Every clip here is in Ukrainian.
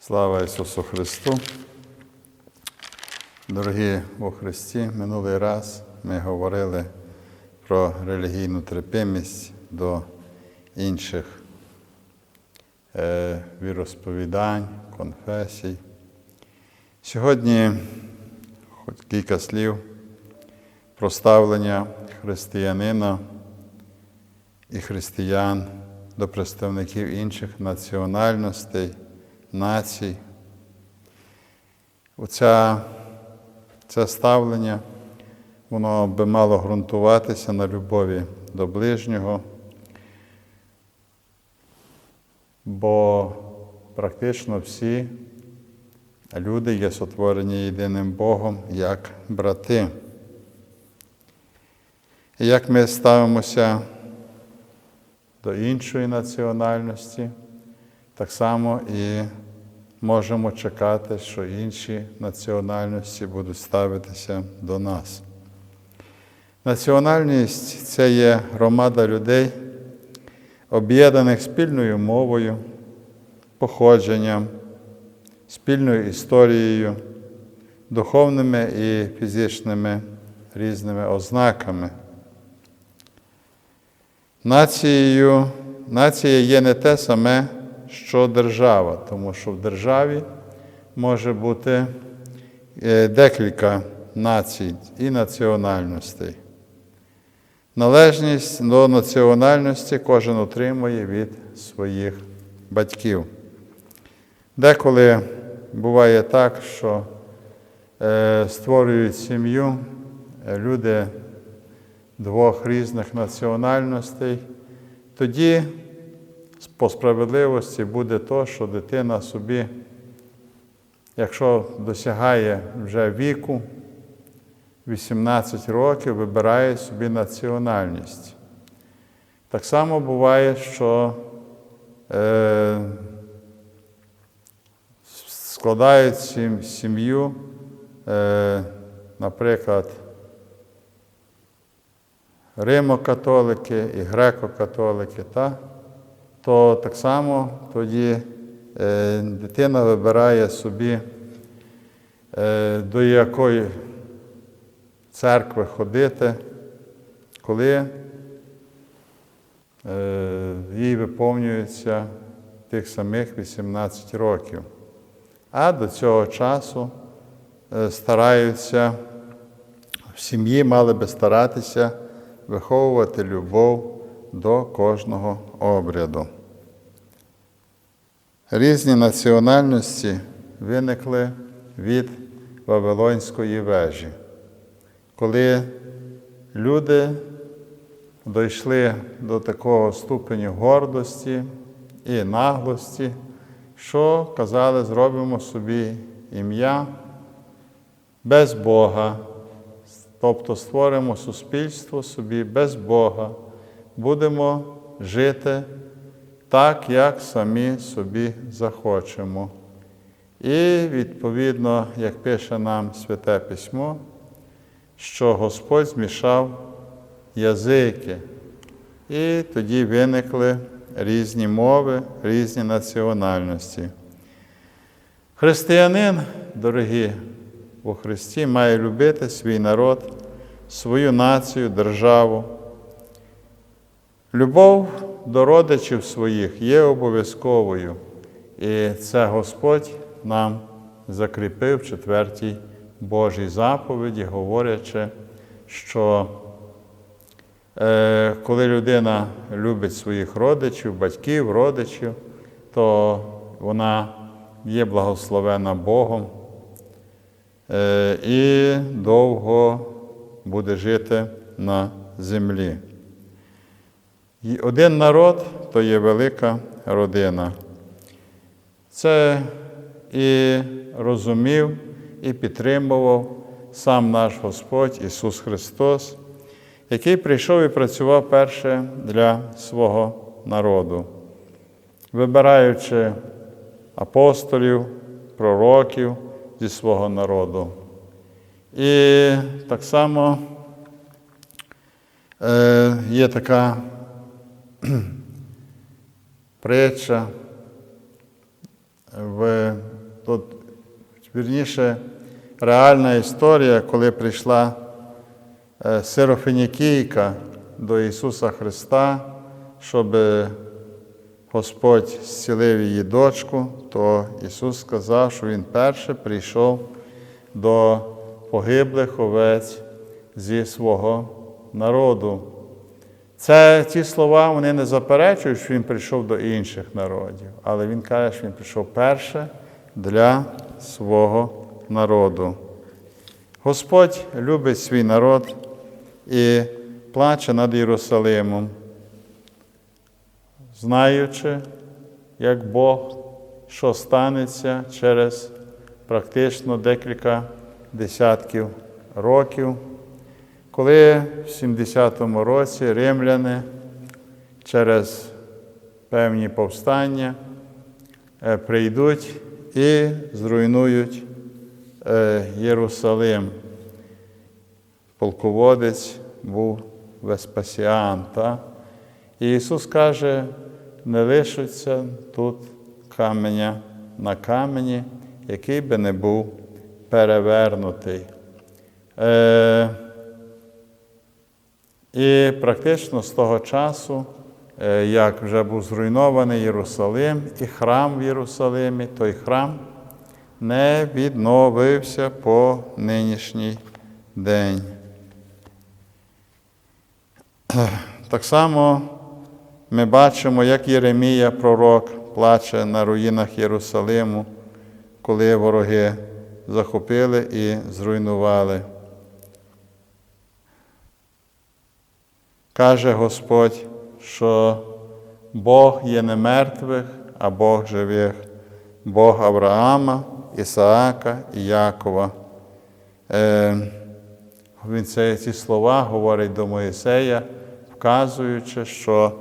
Слава Ісусу Христу! Дорогі во Христі, минулий раз ми говорили про релігійну терпимість до інших е, віросповідань, конфесій. Сьогодні хоч кілька слів про ставлення християнина і християн до представників інших національностей, націй. Оця, це ставлення, воно би мало ґрунтуватися на любові до ближнього, бо практично всі люди є сотворені єдиним Богом як брати. І як ми ставимося до іншої національності, так само і можемо чекати, що інші національності будуть ставитися до нас. Національність це є громада людей, об'єднаних спільною мовою, походженням, спільною історією, духовними і фізичними різними ознаками. Нацією, нація є не те саме, що держава, тому що в державі може бути е, декілька націй і національностей. Належність до національності кожен отримує від своїх батьків. Деколи буває так, що е, створюють сім'ю е, люди двох різних національностей, тоді по справедливості буде то, що дитина собі, якщо досягає вже віку, 18 років, вибирає собі національність. Так само буває, що е, складають сім'ю, е, наприклад, римо-католики і греко-католики, та? То так само тоді е, дитина вибирає собі, е, до якої церкви ходити, коли е, їй виповнюється тих самих 18 років. А до цього часу стараються в сім'ї мали би старатися виховувати любов до кожного обряду. Різні національності виникли від Вавилонської вежі, коли люди дійшли до такого ступеню гордості і наглості, що казали, зробимо собі ім'я без Бога, тобто створимо суспільство собі без Бога, будемо жити так, як самі собі захочемо. І відповідно, як пише нам Святе Письмо, що Господь змішав язики, і тоді виникли різні мови, різні національності. Християнин, дорогі у Христі, має любити свій народ, свою націю, державу. Любов до родичів своїх є обов'язковою, і це Господь нам закріпив в четвертій Божій заповіді, говорячи, що е, коли людина любить своїх родичів, батьків, родичів, то вона є благословена Богом е, і довго буде жити на землі. Один народ то є велика родина. Це і розумів, і підтримував сам наш Господь Ісус Христос, який прийшов і працював перше для свого народу, вибираючи апостолів, пророків зі свого народу. І так само е, є така притча в тут, вірніше, реальна історія, коли прийшла е, сирофінікійка до Ісуса Христа, щоб Господь зцілив її дочку, то Ісус сказав, що Він перше прийшов до погиблих овець зі свого народу. Це ці слова вони не заперечують, що він прийшов до інших народів, але він каже, що він прийшов перше для свого народу. Господь любить свій народ і плаче над Єрусалимом, знаючи, як Бог, що станеться через практично декілька десятків років. Коли в 70-му році римляни через певні повстання е, прийдуть і зруйнують е, Єрусалим. Полководець був Веспасіан. Та? І Ісус каже, не лишиться тут каменя на камені, який би не був перевернутий. Е, і практично з того часу, е, як вже був зруйнований Єрусалим і храм в Єрусалимі, той храм не відновився по нинішній день. Так само ми бачимо, як Єремія, пророк, плаче на руїнах Єрусалиму, коли вороги захопили і зруйнували. Каже Господь, що Бог є не мертвих, а Бог живих, Бог Авраама, Ісаака і Якова. Е, Він ці слова говорить до Моїсея, вказуючи, що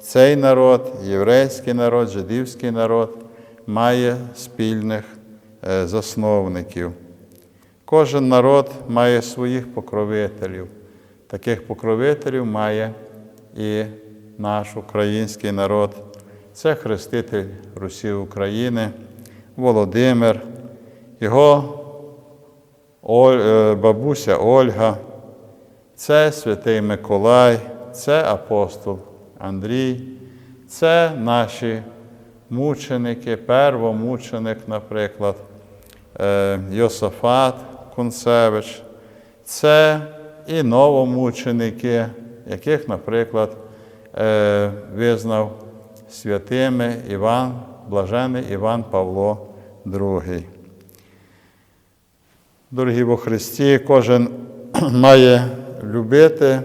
цей народ, єврейський народ, жидівський народ, має спільних е, засновників. Кожен народ має своїх покровителів. Таких покровителів має і наш український народ. Це хреститель Русі України, Володимир, його бабуся Ольга, це святий Миколай, це апостол Андрій, це наші мученики, первомученик, наприклад, е, Йосафат Кунцевич, це і новомученики, яких, наприклад, е, визнав святими Іван, блажений Іван Павло II. Дорогі во Христі, кожен має любити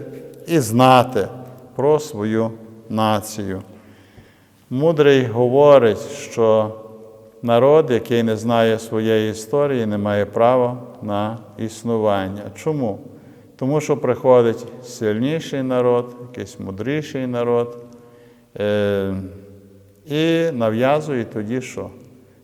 і знати про свою націю. Мудрий говорить, що народ, який не знає своєї історії, не має права на існування. Чому? Тому що приходить сильніший народ, якийсь мудріший народ, е, і нав'язує тоді що?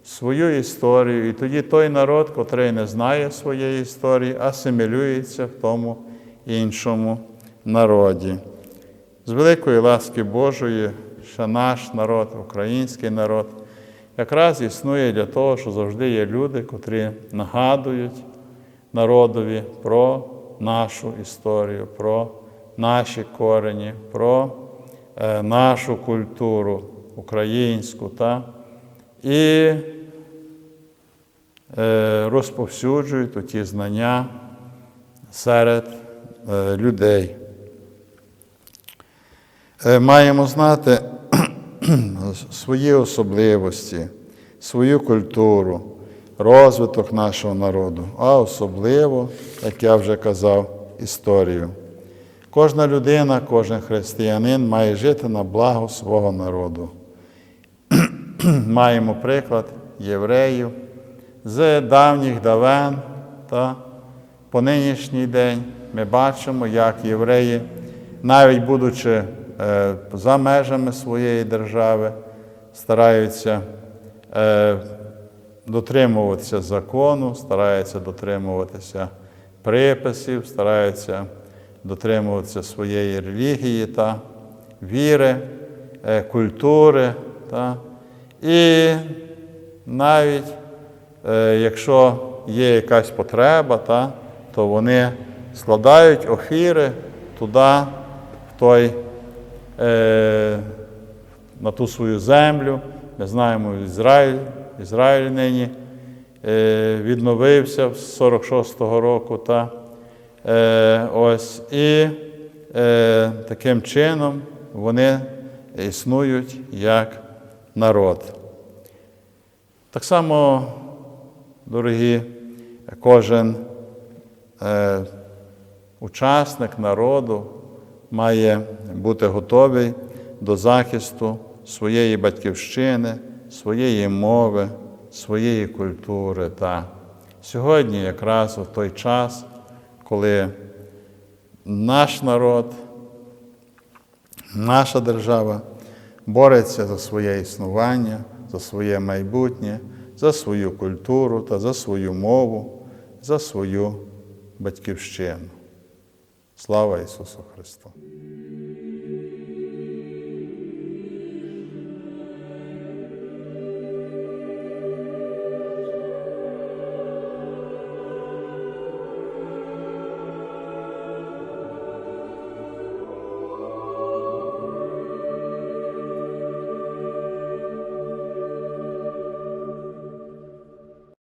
Свою історію. І тоді той народ, котрий не знає своєї історії, асимілюється в тому іншому народі. З великої ласки Божої, що наш народ, український народ, якраз існує для того, що завжди є люди, котрі нагадують народові про нашу історію, про наші корені, про е, нашу культуру українську та, і е, розповсюджують ті знання серед е, людей. Маємо знати свої особливості, свою культуру, розвиток нашого народу, а особливо, як я вже казав, історію. Кожна людина, кожен християнин має жити на благо свого народу. Маємо приклад євреїв з давніх давен та по нинішній день ми бачимо, як євреї, навіть будучи е, за межами своєї держави, стараються е, дотримуватися закону, стараються дотримуватися приписів, стараються дотримуватися своєї релігії та віри, е, культури. Та, І навіть е, якщо є якась потреба, та, то вони складають офіри туди, в той, е, на ту свою землю. Ми знаємо, Ізраїль, Ізраїль нині е, відновився з 46-го року. Та, е, ось, і е, таким чином вони існують як народ. Так само, дорогі, кожен е, учасник народу має бути готовий до захисту своєї батьківщини, своєї мови, своєї культури. Та сьогодні якраз в той час, коли наш народ, наша держава бореться за своє існування, за своє майбутнє, за свою культуру та за свою мову, за свою батьківщину. Слава Ісусу Христу!